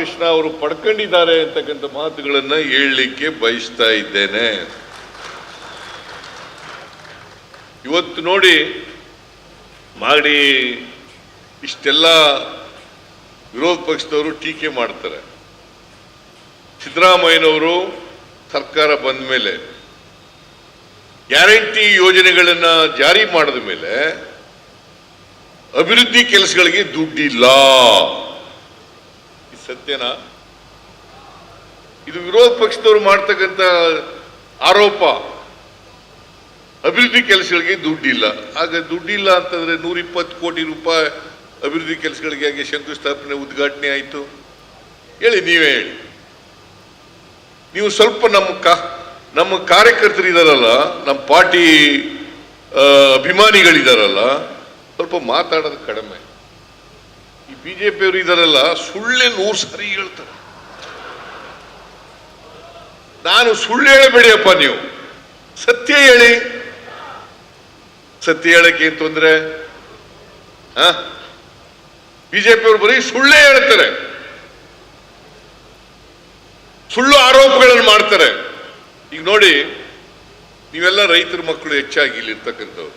ಬಾಲಕೃಷ್ಣ ಅವರು ಪಡ್ಕೊಂಡಿದ್ದಾರೆ ಅಂತಕ್ಕಂಥ ಮಾತುಗಳನ್ನ ಹೇಳಲಿಕ್ಕೆ ಬಯಸ್ತಾ ಇದ್ದೇನೆ. ಇವತ್ತು ನೋಡಿ ಮಾಡಿ ಇಷ್ಟೆಲ್ಲ ವಿರೋಧ ಪಕ್ಷದವರು ಟೀಕೆ ಮಾಡ್ತಾರೆ. ಸಿದ್ದರಾಮಯ್ಯನವರು ಸರ್ಕಾರ ಬಂದ ಮೇಲೆ, ಗ್ಯಾರಂಟಿ ಯೋಜನೆಗಳನ್ನ ಜಾರಿ ಮಾಡಿದ ಮೇಲೆ ಅಭಿವೃದ್ಧಿ ಕೆಲಸಗಳಿಗೆ ದುಡ್ಡಿಲ್ಲ. ಸತ್ಯನಾ. ಇದು ವಿರೋಧ ಪಕ್ಷದವರು ಮಾಡ್ತಕ್ಕಂಥ ಆರೋಪ. ಅಭಿವೃದ್ಧಿ ಕೆಲಸಗಳಿಗೆ ದುಡ್ಡಿಲ್ಲ. ಆಗ ದುಡ್ಡಿಲ್ಲ ಅಂತಂದ್ರೆ ನೂರ ಇಪ್ಪತ್ತು ಕೋಟಿ ರೂಪಾಯಿ ಅಭಿವೃದ್ಧಿ ಕೆಲಸಗಳಿಗೆ ಹಾಗೆ ಶಂಕುಸ್ಥಾಪನೆ ಉದ್ಘಾಟನೆ ಆಯಿತು. ಹೇಳಿ, ನೀವೇ ಹೇಳಿ. ನೀವು ಸ್ವಲ್ಪ ನಮ್ಮ ಕಾ, ನಮ್ಮ ಕಾರ್ಯಕರ್ತರಿದಾರಲ್ಲ ನಮ್ಮ ಪಾರ್ಟಿ ಅಭಿಮಾನಿಗಳಿದಾರಲ್ಲ, ಸ್ವಲ್ಪ ಮಾತಾಡೋದು ಕಡಿಮೆ. ಈ ಅವರು ಇದರೆಲ್ಲ ಸುಳ್ಳೆ ನೂರು ಸಾರಿ ಹೇಳ್ತಾರೆ. ನಾನು ಸುಳ್ಳು ಹೇಳಬೇಡಿಯಪ್ಪ ನೀವು. ಸತ್ಯ ಹೇಳಿ. ಸತ್ಯ ಹೇಳಕ್ಕೆ ಏನ್ ತೊಂದ್ರೆ? ಬಿಜೆಪಿಯವರು ಬರೀ ಸುಳ್ಳೇ ಹೇಳ್ತಾರೆ. ಸುಳ್ಳು ಆರೋಪಗಳನ್ನು ಮಾಡ್ತಾರೆ. ಈಗ ನೋಡಿ, ನೀವೆಲ್ಲ ರೈತರ ಮಕ್ಕಳು ಹೆಚ್ಚಾಗಿ ಇಲ್ಲಿರ್ತಕ್ಕಂಥವ್ರು.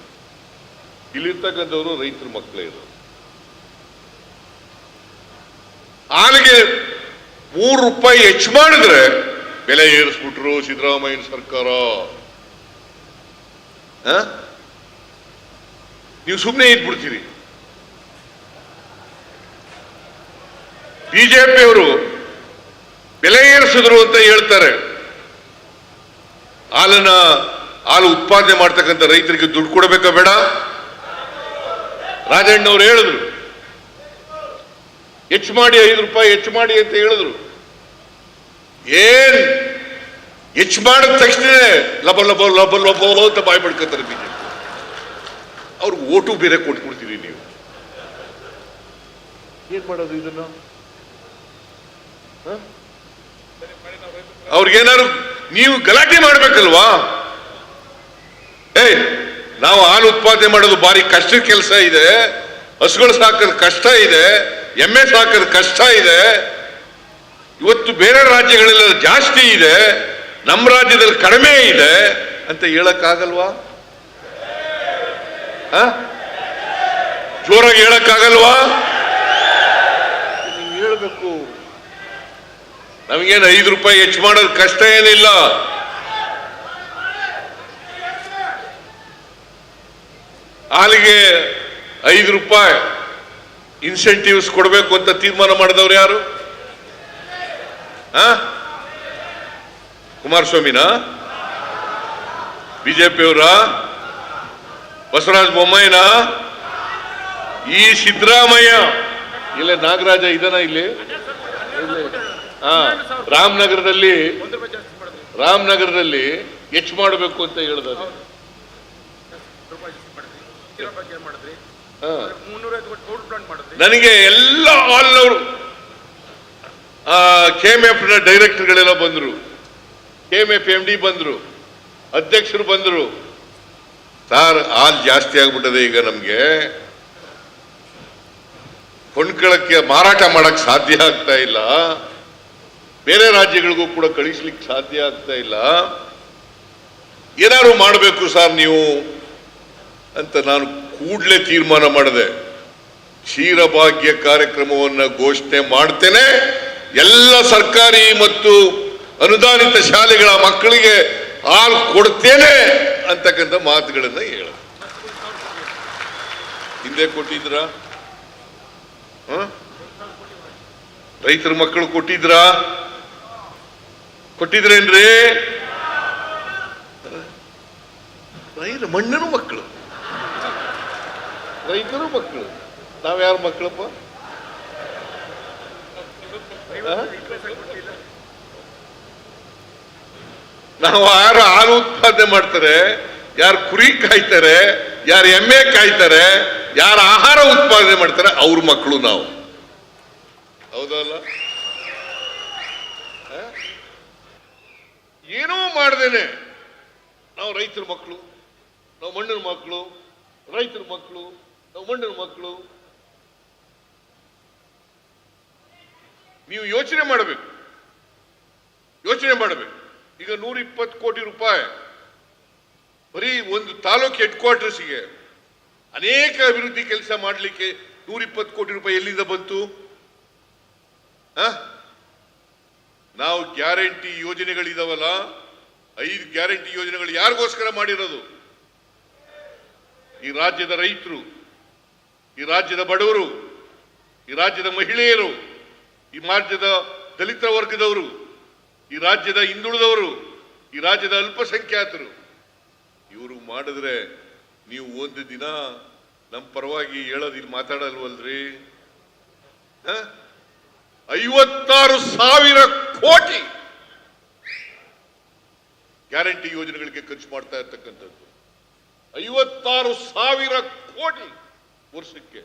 ಇಲ್ಲಿರ್ತಕ್ಕಂಥವ್ರು ರೈತರ ಮಕ್ಕಳೇ ಇರೋರು. ಹಾಲಿಗೆ ಮೂರು ರೂಪಾಯಿ ಹೆಚ್ಚು ಮಾಡಿದ್ರೆ ಬೆಲೆ ಏರಿಸ್ಬಿಟ್ರು ಸಿದ್ದರಾಮಯ್ಯ ಸರ್ಕಾರ? ನೀವು ಸುಮ್ಮನೆ ಇದ್ಬಿಡ್ತೀರಿ. ಬಿಜೆಪಿಯವರು ಬೆಲೆ ಏರಿಸಿದ್ರು ಅಂತ ಹೇಳ್ತಾರೆ. ಹಾಲನ್ನ, ಹಾಲು ಉತ್ಪಾದನೆ ಮಾಡ್ತಕ್ಕಂಥ ರೈತರಿಗೆ ದುಡ್ಡು ಕೊಡಬೇಕಾ ಬೇಡ? ರಾಜಣ್ಣವ್ರು ಹೇಳಿದ್ರು. ಹೆಚ್ಚು ಮಾಡಿ ಐದು ರೂಪಾಯಿ, ಹೆಚ್ಚು ಮಾಡಿ ಅಂತ ಹೇಳಿದ್ರು. ಏನ್? ಹೆಚ್ಚು ಮಾಡಿದ ತಕ್ಷಣ ಲಬ ಲಬ ಲಬ ಲಬ ಅಂತ ಬಾಯ್ ಪಡ್ಕೊತಾರೆ ಬಿಜೆಪಿ. ಅವ್ರಿಗೆ ಓಟು ಬೇರೆ ಕೊಟ್ಬಿಡ್ತೀರಿ ನೀವು. ಏನ್ ಮಾಡೋದು ಇದನ್ನು? ಅವ್ರಿಗೇನಾದ್ರು ನೀವು ಗಲಾಟೆ ಮಾಡ್ಬೇಕಲ್ವಾ? ಏ ನಾವು ಹಾಲು ಉತ್ಪಾದನೆ ಮಾಡೋದು ಭಾರಿ ಕಷ್ಟದ ಕೆಲಸ ಇದೆ. ಹಸುಗಳು ಸಾಕೋದು ಕಷ್ಟ ಇದೆ. ಎಮ್ಮೆ ಸಾಕೋದು ಕಷ್ಟ ಇದೆ. ಇವತ್ತು ಬೇರೆ ರಾಜ್ಯಗಳಲ್ಲಿ ಜಾಸ್ತಿ ಇದೆ. ನಮ್ಮ ರಾಜ್ಯದಲ್ಲಿ ಕಡಿಮೆ ಇದೆ ಅಂತ ಹೇಳಕ್ಕಾಗಲ್ವಾ? ಜೋರಾಗಿ ಹೇಳಕ್ಕಾಗಲ್ವಾ? ನೀವು ಹೇಳಬೇಕು. ನಮಗೇನು ಐದು ರೂಪಾಯಿ ಹೆಚ್ಚು ಮಾಡೋದು ಕಷ್ಟ ಏನಿಲ್ಲ. ಹಾಲಿಗೆ ಐದು ರೂಪಾಯಿ. ಇನ್ಸೆಂಟಿವ್ಸ್ ಕೊಡಬೇಕು ಅಂತ ತೀರ್ಮಾನ ಮಾಡಿದವ್ರು ಯಾರು? ಕುಮಾರಸ್ವಾಮಿನ? ಬಿಜೆಪಿಯವರ? ಬಸವರಾಜ ಬೊಮ್ಮಾಯಿನ? ಈ ಸಿದ್ದರಾಮಯ್ಯ. ಇಲ್ಲ ನಾಗರಾಜ ಇದನ ಇಲ್ಲಿ. ಹಾ ರಾಮನಗರದಲ್ಲಿ ರಾಮನಗರದಲ್ಲಿ ಹೆಚ್ಚು ಮಾಡಬೇಕು ಅಂತ ಹೇಳಿದ್ದಾರೆ ಹಾ ನನಗೆ ಎಲ್ಲ ಆಲ್ನವರು ಕೆ ಎಂ ಎಫ್ನ ಡೈರೆಕ್ಟರ್ಗಳೆಲ್ಲ ಬಂದರು. K M F M D ಬಂದರು. ಅಧ್ಯಕ್ಷರು ಬಂದರು. ಸಾರ್ ಹಾಲ್ ಜಾಸ್ತಿ ಆಗ್ಬಿಟ್ಟದೆ ಈಗ ನಮಗೆ. ಕೊಂಡ್ಕೊಳ್ಳಕ್ಕೆ ಮಾರಾಟ ಮಾಡಕ್ ಸಾಧ್ಯ ಆಗ್ತಾ ಇಲ್ಲ. ಬೇರೆ ರಾಜ್ಯಗಳಿಗೂ ಕೂಡ ಕಳಿಸ್ಲಿಕ್ಕೆ ಸಾಧ್ಯ ಆಗ್ತಾ ಇಲ್ಲ. ಏನಾದ್ರು ಮಾಡಬೇಕು ಸರ್ ನೀವು ಅಂತ ನಾನು ಕೂಡಲೇ ತೀರ್ಮಾನ ಮಾಡಿದೆ ಕ್ಷೀರಭಾಗ್ಯ ಕಾರ್ಯಕ್ರಮವನ್ನು ಘೋಷಣೆ ಮಾಡ್ತೇನೆ, ಎಲ್ಲ ಸರ್ಕಾರಿ ಮತ್ತು ಅನುದಾನಿತ ಶಾಲೆಗಳ ಮಕ್ಕಳಿಗೆ ಹಾಲು ಕೊಡ್ತೇನೆ ಅಂತಕ್ಕಂಥ ಮಾತುಗಳನ್ನು ಹೇಳ. ಹಿಂದೆ ಕೊಟ್ಟಿದ್ರ? ರೈತರ ಮಕ್ಕಳು ಕೊಟ್ಟಿದ್ರಾ? ಕೊಟ್ಟಿದ್ರೇನ್ರಿ? ರೈತ ಮಣ್ಣನ್ನು ರೈತರು ಮಕ್ಕಳು. ನಾವ್ಯಾರ ಮಕ್ಕಳಪ್ಪ? ನಾವು ಯಾರು ಹಾಲು ಉತ್ಪಾದನೆ ಮಾಡ್ತಾರೆ, ಯಾರು ಕುರಿ ಕಾಯ್ತಾರೆ, ಯಾರು ಎಮ್ಮೆ ಕಾಯ್ತಾರೆ, ಯಾರು ಆಹಾರ ಉತ್ಪಾದನೆ ಮಾಡ್ತಾರೆ, ಅವ್ರ ಮಕ್ಕಳು ನಾವು. ಹೌದಲ್ಲ? ಏನೂ ಮಾಡ್ದೇನೆ. ನಾವು ರೈತರ ಮಕ್ಕಳು ನಾವು ಮಣ್ಣಿನ ಮಕ್ಕಳು ರೈತರ ಮಕ್ಕಳು ನಾವು ಮಕ್ಕಳು, ನೀವು ಯೋಚನೆ ಮಾಡಬೇಕು. ಯೋಚನೆ ಮಾಡಬೇಕು. ಈಗ ನೂರ ಇಪ್ಪತ್ತು ಕೋಟಿ ರೂಪಾಯಿ ಬರೀ ಒಂದು ತಾಲೂಕು ಹೆಡ್ ಕ್ವಾರ್ಟರ್ಸ್ಗೆ ಅನೇಕ ಅಭಿವೃದ್ಧಿ ಕೆಲಸ ಮಾಡಲಿಕ್ಕೆ ನೂರ ಇಪ್ಪತ್ತು ಕೋಟಿ ರೂಪಾಯಿ ಎಲ್ಲಿಂದ ಬಂತು? ನಾವು ಗ್ಯಾರಂಟಿ ಯೋಜನೆಗಳಿದಾವಲ್ಲ, ಐದು ಗ್ಯಾರಂಟಿ ಯೋಜನೆಗಳು ಯಾರಿಗೋಸ್ಕರ ಮಾಡಿರೋದು? ಈ ರಾಜ್ಯದ ರೈತರು. ಈ ರಾಜ್ಯದ ಬಡವರು, ಈ ರಾಜ್ಯದ ಮಹಿಳೆಯರು, ಈ ರಾಜ್ಯದ ದಲಿತ ವರ್ಗದವರು, ಈ ರಾಜ್ಯದ ಹಿಂದುಳಿದವರು, ಈ ರಾಜ್ಯದ ಅಲ್ಪಸಂಖ್ಯಾತರು, ಇವರು ಮಾಡಿದ್ರೆ ನೀವು ಒಂದು ದಿನ ನಮ್ಮ ಪರವಾಗಿ ಹೇಳೋದು ಇಲ್ಲಿ ಮಾತಾಡಲ್ವಲ್ರಿ? ಐವತ್ತಾರು ಸಾವಿರ ಕೋಟಿ ಗ್ಯಾರಂಟಿ ಯೋಜನೆಗಳಿಗೆ ಖರ್ಚು ಮಾಡ್ತಾ ಇರ್ತಕ್ಕಂಥದ್ದು. ಐವತ್ತಾರು ಸಾವಿರ ಕೋಟಿ ವರ್ಷಕ್ಕೆ